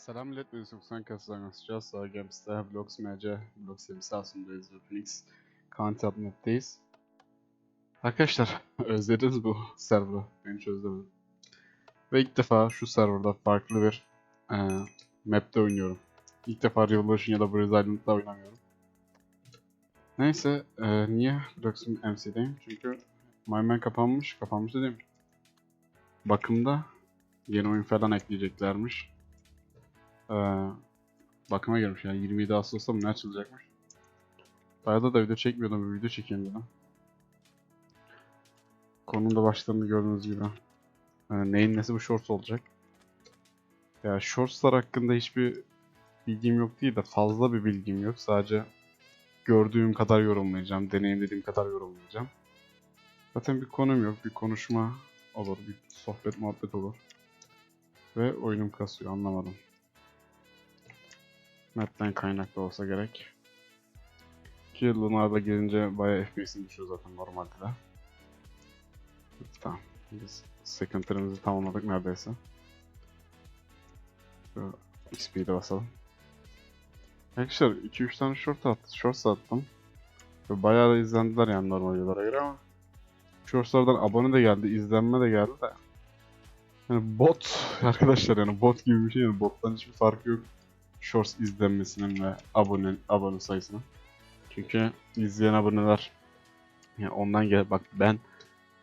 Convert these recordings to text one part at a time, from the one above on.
Selam millet, ben Soksan Kasılamasacağız. Sağ Games'te Vlogs MC, Vlog serisi aslındayız ve Phoenix Content Map'teyiz. Arkadaşlar, özlediniz bu server'ı, ben hiç özlemedim. Ve ilk defa şu serverda farklı bir eee map'te oynuyorum. İlk defa Revolution ya da Breeze Island'da oynamıyorum. Neyse, eee, niye Vlogs MC'deyim? Çünkü MyMan kapanmış, kapanmış dedim. Bakımda yeni oyun falan ekleyeceklermiş. Ee, bakıma girmiş yani 27 Ağustos'ta mı ne açılacakmış. Bayağıda da video çekmiyordum bir video çekeyim dedim. Konunun da başlarını gördüğünüz gibi. Ee, neyin nesi bu shorts olacak. Ya shortslar hakkında hiçbir bilgim yok değil de fazla bir bilgim yok. Sadece gördüğüm kadar yorumlayacağım, deneyimlediğim kadar yorumlayacağım. Zaten bir konum yok, bir konuşma olur, bir sohbet muhabbet olur. Ve oyunum kasıyor anlamadım. Map'ten kaynaklı olsa gerek. Ki Lunar'da gelince bayağı FPS'im düşüyor zaten normalde de. Tamam. Biz sıkıntılarımızı tamamladık neredeyse. Şu basalım. Arkadaşlar 2-3 tane short attı, shorts attım. Ve bayağı da izlendiler yani normal videolara göre ama Shorts'lardan abone de geldi, izlenme de geldi de. Yani bot arkadaşlar yani bot gibi bir şey yani bottan hiçbir farkı yok. Shorts izlenmesinin ve abone abone sayısının. Çünkü izleyen aboneler yani ondan gel bak ben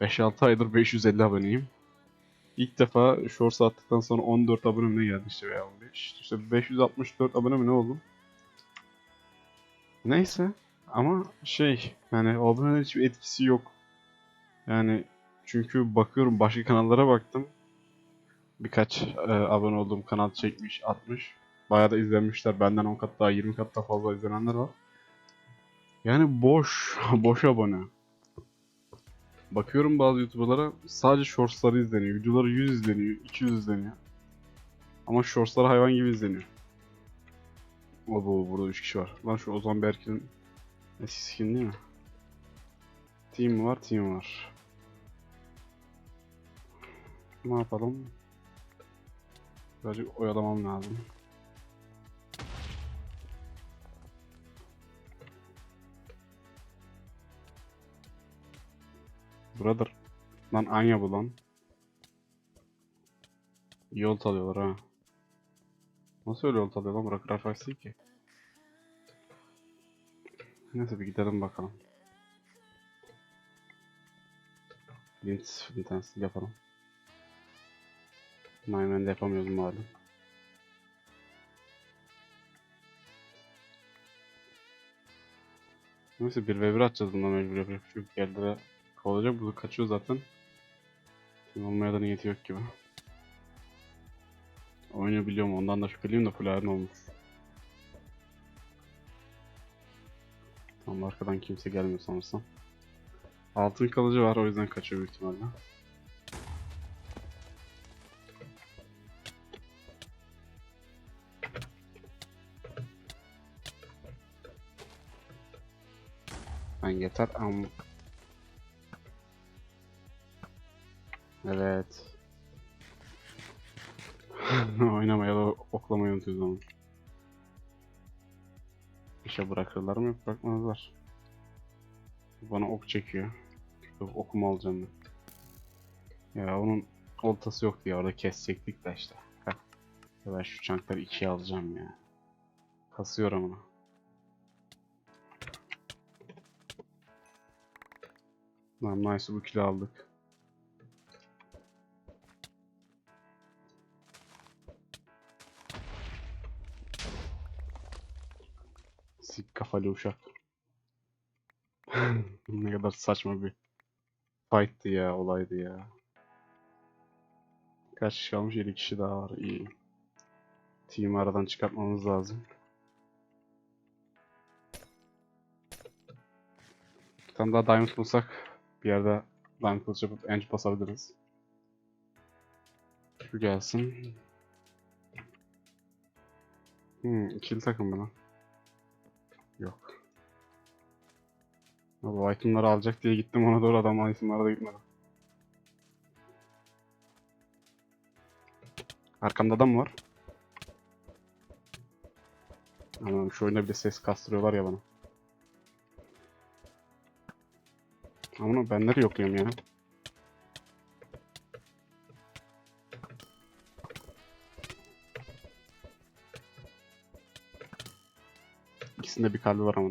5-6 aydır 550 aboneyim. İlk defa Shorts attıktan sonra 14 abone mi ne geldi işte veya 15. İşte 564 abone mi ne oldum? Neyse ama şey yani aboneler hiçbir etkisi yok. Yani çünkü bakıyorum başka kanallara baktım. Birkaç e, abone olduğum kanal çekmiş, atmış. Bayağı da izlenmişler. Benden 10 kat daha 20 kat daha fazla izlenenler var. Yani boş, boş abone. Bakıyorum bazı YouTuber'lara sadece shortsları izleniyor. Videoları 100 izleniyor, 200 izleniyor. Ama shortsları hayvan gibi izleniyor. O bu burada 3 kişi var. Lan şu Ozan Berk'in eski skin değil mi? Team var, team var. Ne yapalım? Birazcık oyalamam lazım. Brother. Lan Anya bu lan. Yol alıyorlar ha. Nasıl öyle yol alıyor lan? Bırak değil ki. Neyse bir gidelim bakalım. Lint bir tanesi yapalım. Maymen de malum. Neyse bir ve bir atacağız bundan mecbur yapacak bir şey. Geldi de kovalacak. Bu kaçıyor zaten. Şimdi olmaya da niyeti yok gibi. Oynayabiliyorum ondan da şüpheliyim de full olmuş. Tam arkadan kimse gelmiyor sanırsam. Altın kalıcı var o yüzden kaçıyor büyük ihtimalle. Ben yeter am. Evet. Oynamaya da oklamayı unutuyoruz onu. İşe bırakırlar mı? Bırakmazlar. Bana ok çekiyor. Yok okumu alacağım ben. Ya onun oltası yoktu ya orada kesecektik de işte. Heh. Ya ben şu çankları ikiye alacağım ya. Kasıyor ama. Lan nice bu kilo aldık. Kafalı uşak. ne kadar saçma bir fight'tı ya, olaydı ya. Kaç kişi kalmış? 7 kişi daha var. İyi. Team'i aradan çıkartmamız lazım. Bir tane daha diamond bulsak bir yerde diamond kılıç yapıp ench basabiliriz. Şu gelsin. Hmm, ikili takım bana. Yok. Abi itemları alacak diye gittim ona doğru adam itemlara da gitmedi. Arkamda adam var. Ama şu oyunda bir ses kastırıyorlar ya bana. Ama ben nereye yokluyorum ya? İkisinde bir kalbi var ama.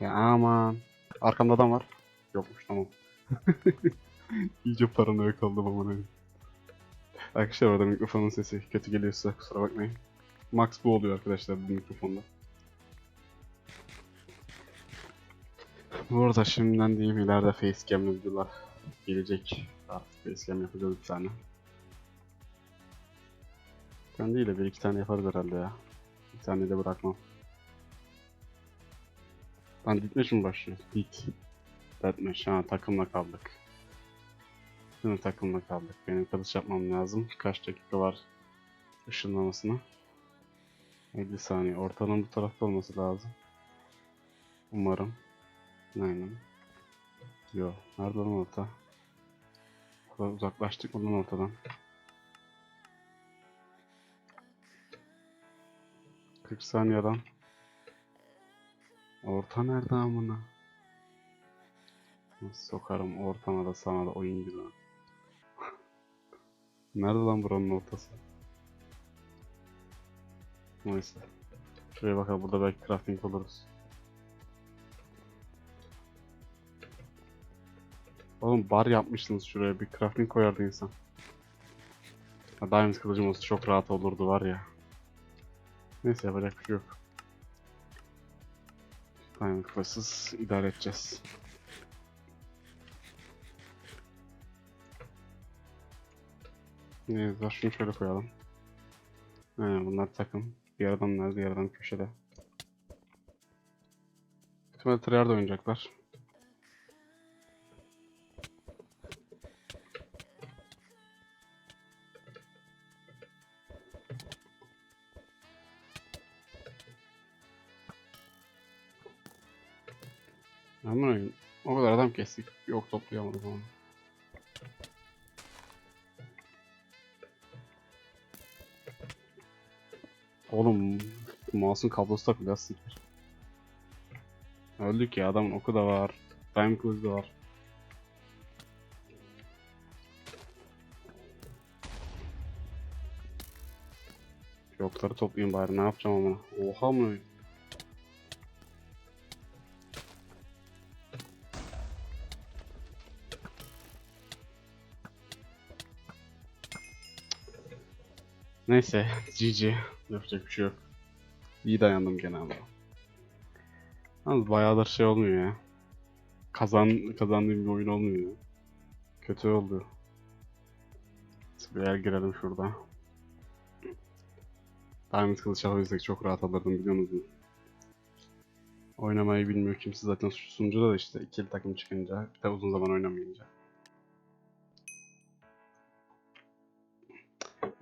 Ya aman. Arkamda adam var. Yokmuş tamam. İyice paranoya kaldım ama ne. Arkadaşlar orada mikrofonun sesi kötü geliyorsa kusura bakmayın. Max bu oluyor arkadaşlar bu mikrofonda. Bu arada şimdiden diyeyim ileride facecam'lı videolar gelecek. Artık facecam yapacağız bir tane. Ben değil de bir iki tane yaparız herhalde ya. Bir tane de bırakmam. Lan Ditmeş mi başlıyor? Dit. Ditmeş ha takımla kaldık. Şimdi takımla kaldık. Benim kalış yapmam lazım. Kaç dakika var ışınlamasına? 50 saniye. Ortanın bu tarafta olması lazım. Umarım. Aynen. Yo. Nerede lan orta? Uzaklaştık ondan ortadan. 40 saniyeden. Orta nerede amına? Nasıl sokarım ortana da sana da oyun gibi. nerede lan buranın ortası? Neyse. Şuraya bakalım burada belki crafting oluruz. Oğlum bar yapmışsınız şuraya bir crafting koyardı insan. Diamond kılıcım olsa çok rahat olurdu var ya. Neyse yapacak bir şey yok. Diamond kılıçsız idare edeceğiz. Ne var şunu şöyle koyalım. Aynen bunlar takım. Diğer adamlar diğer adam köşede. Ihtimalle tryhard oynayacaklar. Aman o kadar adam kestik. Yok toplayamadık onu. Oğlum mouse'un kablosu takılıyor siktir. Öldük ya adamın oku da var. Time kılıcı da var. Şu okları toplayayım bari ne yapacağım ama. Oha mı? Neyse GG. Yapacak bir şey yok. İyi dayandım gene ama. Yalnız bayağıdır şey olmuyor ya. Kazan, kazandığım bir oyun olmuyor. Kötü oldu. Bir yer girelim şurada. Diamond kılıç alabilsek çok rahat alırdım biliyor musunuz? Oynamayı bilmiyor kimse zaten sunucuda da işte ikili takım çıkınca bir de uzun zaman oynamayınca.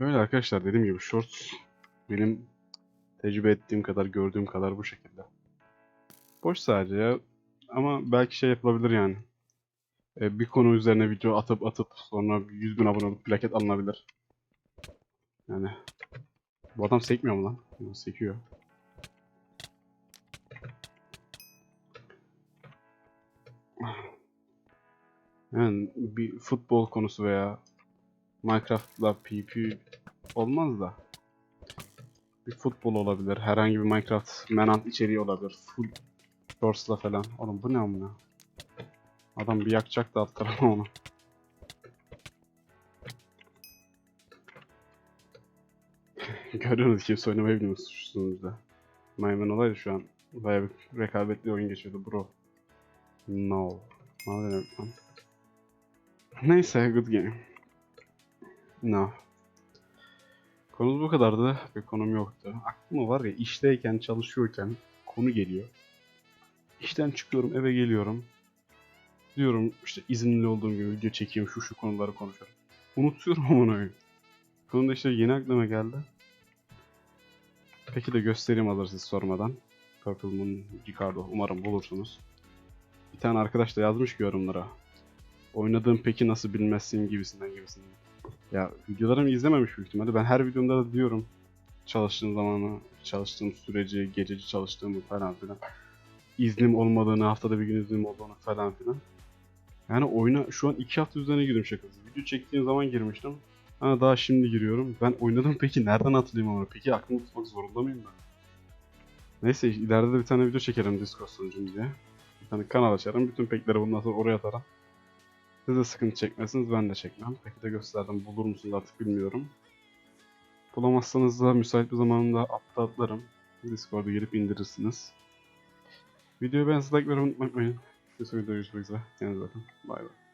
Öyle arkadaşlar dediğim gibi shorts benim tecrübe ettiğim kadar gördüğüm kadar bu şekilde. Boş sadece ya. Ama belki şey yapılabilir yani. Ee, bir konu üzerine video atıp atıp sonra 100 bin abone olup plaket alınabilir. Yani. Bu adam sekmiyor mu lan? Yo, Sekiyor. Yani bir futbol konusu veya Minecraft'la PvP olmaz da bir futbol olabilir. Herhangi bir Minecraft Manhunt içeriği olabilir. Full Shorts'la falan. Oğlum bu ne amına? Adam bir yakacak da alt tarafa onu. Görüyorsunuz kimse oynamayı bilmiyor suçsunuzda. Maymun olaydı şu an. Bayağı bir rekabetli oyun geçiyordu bro. No. Ne demek? Neyse good game. No. Konumuz bu kadardı. Bir konum yoktu. Aklıma var ya işteyken, çalışıyorken konu geliyor. İşten çıkıyorum, eve geliyorum. Diyorum işte izinli olduğum gibi video çekeyim, şu şu konuları konuşuyorum. Unutuyorum onu. Konu da işte yeni aklıma geldi. Peki de göstereyim alır siz sormadan. Purple Moon Ricardo umarım bulursunuz. Bir tane arkadaş da yazmış ki yorumlara. Oynadığın peki nasıl bilmezsin gibisinden gibisinden. Ya videolarımı izlememiş büyük ihtimalle. Ben her videomda da diyorum çalıştığım zamanı, çalıştığım süreci, gececi çalıştığımı falan filan. İznim olmadığını, haftada bir gün iznim olduğunu falan filan. Yani oyuna şu an iki hafta üzerine girdim şakası. Video çektiğim zaman girmiştim. Ha daha şimdi giriyorum. Ben oynadım peki nereden hatırlayayım ama? Peki aklımı tutmak zorunda mıyım ben? Neyse ileride de bir tane video çekerim Discord sunucumuza. Bir tane kanal açarım. Bütün pekleri bundan sonra oraya atarım. Siz de sıkıntı çekmezsiniz ben de çekmem. Peki de gösterdim. Bulur musunuz artık bilmiyorum. Bulamazsanız da müsait bir zamanda atla atlarım. Discord'a girip indirirsiniz. Videoyu beğendiyseniz like vermeyi unutmayın. Bir sonraki videoda görüşmek üzere. Kendinize bakın. Bay bay.